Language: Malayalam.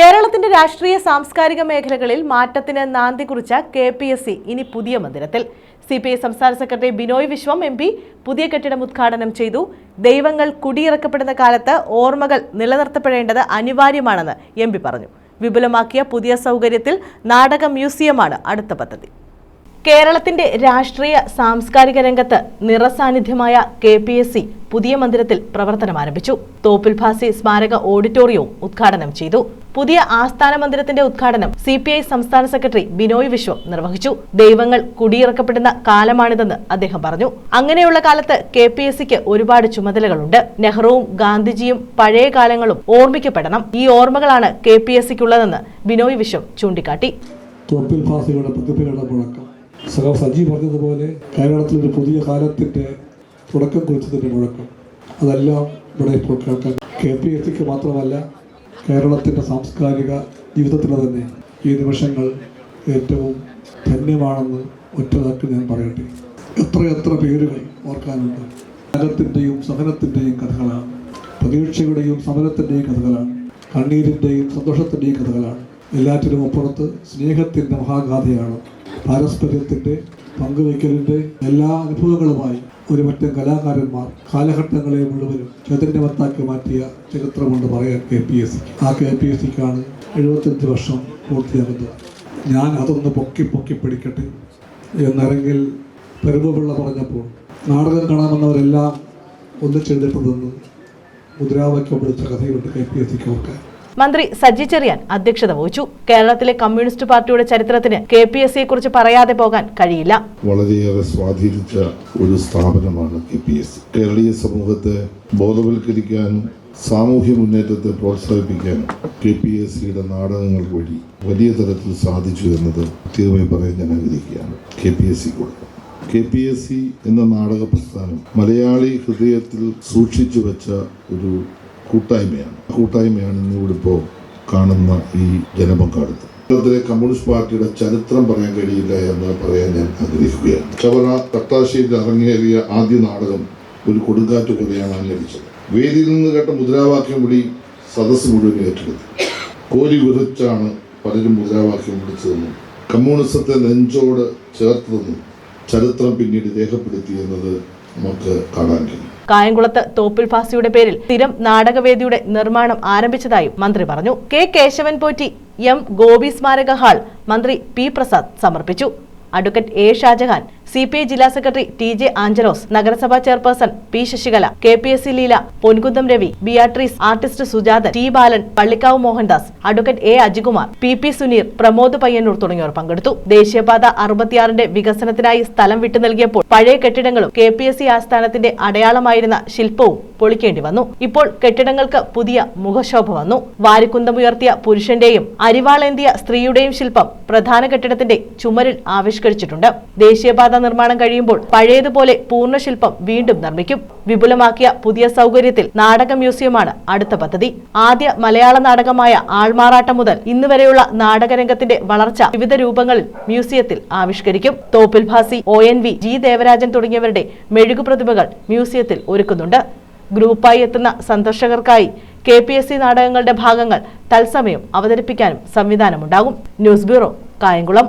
കേരളത്തിന്റെ രാഷ്ട്രീയ സാംസ്കാരിക മേഖലകളിൽ മാറ്റത്തിന് നാന്തി കുറിച്ച കെ പി എസ് സി ഇനി പുതിയ മന്ദിരത്തിൽ. സി പി ഐ സംസ്ഥാന secretary Binoy Viswam M P പുതിയ കെട്ടിടം ഉദ്ഘാടനം ചെയ്തു. ദൈവങ്ങൾ കുടിയിറക്കപ്പെടുന്ന കാലത്ത് ഓർമ്മകൾ നിലനിർത്തപ്പെടേണ്ടത് അനിവാര്യമാണെന്ന് എം പറഞ്ഞു. വിപുലമാക്കിയ പുതിയ സൗകര്യത്തിൽ നാടക മ്യൂസിയമാണ് അടുത്ത പദ്ധതി. കേരളത്തിന്റെ രാഷ്ട്രീയ സാംസ്കാരിക രംഗത്ത് നിറസാന്നിധ്യമായ കെ പി എസ് സി പുതിയ മന്ദിരത്തിൽ പ്രവർത്തനം ആരംഭിച്ചു. തോപ്പിൽ ഭാസി സ്മാരക ഓഡിറ്റോറിയവും ഉദ്ഘാടനം ചെയ്തു. പുതിയ ആസ്ഥാന മന്ദിരത്തിന്റെ ഉദ്ഘാടനം സി പി ഐ സംസ്ഥാന സെക്രട്ടറി ബിനോയ് വിശ്വം നിർവഹിച്ചു. ദൈവങ്ങൾ കുടിയിറക്കപ്പെടുന്ന കാലമാണിതെന്ന് അദ്ദേഹം പറഞ്ഞു. അങ്ങനെയുള്ള കാലത്ത് കെ പി എസ് സിക്ക് ഒരുപാട് ചുമതലകളുണ്ട്. നെഹ്റുവും ഗാന്ധിജിയും പഴയ കാലങ്ങളും ഓർമ്മിക്കപ്പെടണം. ഈ ഓർമ്മകളാണ് കെ പി എസ് സിക്കുള്ളതെന്ന് ബിനോയ് വിശ്വം ചൂണ്ടിക്കാട്ടി. തോപ്പിൽ ഫാസികളുടെ പ്രതിഭകളുടെ മുഴക്കം. സഹ സജി പറഞ്ഞതുപോലെ കേരളത്തിൽ ഒരു പുതിയ കാലത്തിന്റെ തുടക്കം കുറിച്ചതിന്റെ മുഴക്കം. അതെല്ലാം ഇവിടെ ഇപ്പോൾ കേൾക്കാൻ കെ പി എസ് സിക്ക് മാത്രമല്ല കേരളത്തിന്റെ സാംസ്കാരിക ജീവിതത്തിന് തന്നെ ഈ നിമിഷങ്ങൾ ഏറ്റവും ധന്യമാണെന്ന് ഒറ്റതാക്കി ഞാൻ പറയട്ടെ. എത്രയെത്ര പേരുകൾ ഓർക്കാനുണ്ട്. ത്യാഗത്തിന്റെയും സഹനത്തിന്റെയും കഥകളാണ്. പ്രതീക്ഷയുടെയും സമരത്തിന്റെയും കഥകളാണ്. കണ്ണീരിന്റെയും സന്തോഷത്തിന്റെയും കഥകളാണ്. എല്ലാറ്റിനും അപ്പുറത്ത് സ്നേഹത്തിന്റെ മഹാഗാഥയാണ്. പാരസ്പര്യത്തിന്റെ പങ്കുവയ്ക്കലിന്റെ എല്ലാ അനുഭവങ്ങളുമായി ഒരു പറ്റം കലാകാരന്മാർ കാലഘട്ടങ്ങളെ മുഴുവനും ചൈതന്യവത്താക്കി മാറ്റിയ ചരിത്രമുണ്ട് പറയാൻ കെ പി എസ് സി ആ കെ പി എസ് സിക്കാണ് എഴുപത്തഞ്ച് വർഷം പൂർത്തിയാകുന്നത്. ഞാൻ അതൊന്ന് പൊക്കി പൊക്കി പിടിക്കട്ടെ എന്നരങ്ങിൽ പെരുമ്പുപിള്ള പറഞ്ഞപ്പോൾ നാടകം കാണാമെന്നവരെല്ലാം ഒന്നിച്ചെഴുതിട്ടതെന്ന് മുദ്രാവാക്യം പിടിച്ച കഥയുണ്ട് കെ പി എസ് സിക്ക് ഓർക്കാൻ. മന്ത്രി സജി ചെറിയാൻ അധ്യക്ഷത വഹിച്ചു. കേരളത്തിലെ കമ്മ്യൂണിസ്റ്റ് പാർട്ടിയുടെ ചരിത്രത്തിന് കെ പി എസ് സിയെ കുറിച്ച് പറയാതെ പോകാൻ കഴിയില്ല. വളരെയേറെ സ്വാധീനിച്ച ഒരു സ്ഥാപനമാണ് കെ പി എസ് സി. കേരളീയ സമൂഹത്തെ ബോധവൽക്കരിക്കാനും സാമൂഹ്യ മുന്നേറ്റത്തെ പ്രോത്സാഹിപ്പിക്കാൻ കെ പി എസ് സിയുടെ നാടകങ്ങൾ വഴി വലിയ തരത്തിൽ സാധിച്ചു എന്നത് പ്രത്യേകമായി പറയാൻ ഞാൻ ആഗ്രഹിക്കുകയാണ്. കെ പി എസ് സിക്കുള്ള കെ പി എസ് സി എന്ന നാടക പ്രസ്ഥാനം മലയാളി ഹൃദയത്തിൽ സൂക്ഷിച്ചു വെച്ച ഒരു കൂട്ടായ്മയാണ്. കൂട്ടായ്മയാണ് ഇന്നിവിടെ ഇപ്പോൾ കാണുന്ന ഈ ജനപങ്കാളിത്തം. കേരളത്തിലെ കമ്മ്യൂണിസ്റ്റ് പാർട്ടിയുടെ ചരിത്രം പറയാൻ കഴിയില്ല എന്ന് പറയാൻ ഞാൻ ആഗ്രഹിക്കുകയാണ്. ചവറ തട്ടാശ്ശേരിയിൽ അരങ്ങേറിയ ആദ്യ നാടകം ഒരു കൊടുങ്കാറ്റ് പോലെയാണ് അനുകരിച്ചത് വേദിയിൽ നിന്ന് കേട്ട മുദ്രാവാക്യം കൂടി സദസ്സ് മുഴുവൻ ഏറ്റെടുത്തു. കോരി വിറിച്ചാണ് പലരും മുദ്രാവാക്യം വിളിച്ചതെന്നും കമ്മ്യൂണിസത്തെ നെഞ്ചോട് ചേർത്തതെന്നും ചരിത്രം പിന്നീട് രേഖപ്പെടുത്തിയെന്നത് നമുക്ക് കാണാൻ കഴിയും. കായംകുളത്ത് തോപ്പിൽ ഫാസിയുടെ പേരിൽ സ്ഥിരം നാടകവേദിയുടെ നിർമ്മാണം ആരംഭിച്ചതായും മന്ത്രി പറഞ്ഞു. കെ കേശവൻ പോറ്റി എം ഗോപി സ്മാരക ഹാൾ മന്ത്രി പി പ്രസാദ് സമർപ്പിച്ചു. Advocate A Shajahan C P I ജില്ലാ സെക്രട്ടറി ടി ജെ ആഞ്ചലോസ് നഗരസഭാ chairperson P Sasikala K P S C Leela Ponkunnam Ravi Beatrice artist Sujathan T Balan Pallikkavu Mohandas advocate A Ajikumar P P Suneer Pramod Payyannur തുടങ്ങിയവർ പങ്കെടുത്തു. ദേശീയപാത അറുപത്തിയാറിന്റെ വികസനത്തിനായി സ്ഥലം വിട്ടു നൽകിയപ്പോൾ പഴയ കെട്ടിടങ്ങളും കെ പി എസ് സി ആസ്ഥാനത്തിന്റെ അടയാളമായിരുന്ന ശില്പവും പൊളിക്കേണ്ടി വന്നു. ഇപ്പോൾ കെട്ടിടങ്ങൾക്ക് പുതിയ മുഖശോഭ വന്നു. വാരിക്കുന്തമുയർത്തിയ പുരുഷന്റെയും അരിവാളേന്തിയ സ്ത്രീയുടെയും ശില്പം പ്രധാന കെട്ടിടത്തിന്റെ ചുമരിൽ ആവിഷ്കരിച്ചിട്ടുണ്ട്. ദേശീയപാത നിർമ്മാണം കഴിയുമ്പോൾ പഴയതുപോലെ പൂർണ ശില്പം വീണ്ടും നിർമ്മിക്കും. വിപുലമാക്കിയ പുതിയ സൗകര്യത്തിൽ നാടക മ്യൂസിയമാണ് അടുത്ത പദ്ധതി. ആദ്യ മലയാള നാടകമായ ആൾമാറാട്ടം മുതൽ ഇന്ന് വരെയുള്ള നാടകരംഗത്തിന്റെ വളർച്ച വിവിധ രൂപങ്ങളിൽ മ്യൂസിയത്തിൽ ആവിഷ്കരിക്കും. Thoppil Bhasi O N V G Devarajan തുടങ്ങിയവരുടെ മെഴുകു പ്രതിഭകൾ മ്യൂസിയത്തിൽ ഒരുക്കുന്നുണ്ട്. ഗ്രൂപ്പായി എത്തുന്ന സന്ദർശകർക്കായി കെ പി എസ് സി നാടകങ്ങളുടെ ഭാഗങ്ങൾ തത്സമയം അവതരിപ്പിക്കാനും സംവിധാനമുണ്ടാകും. News bureau Kayamkulam.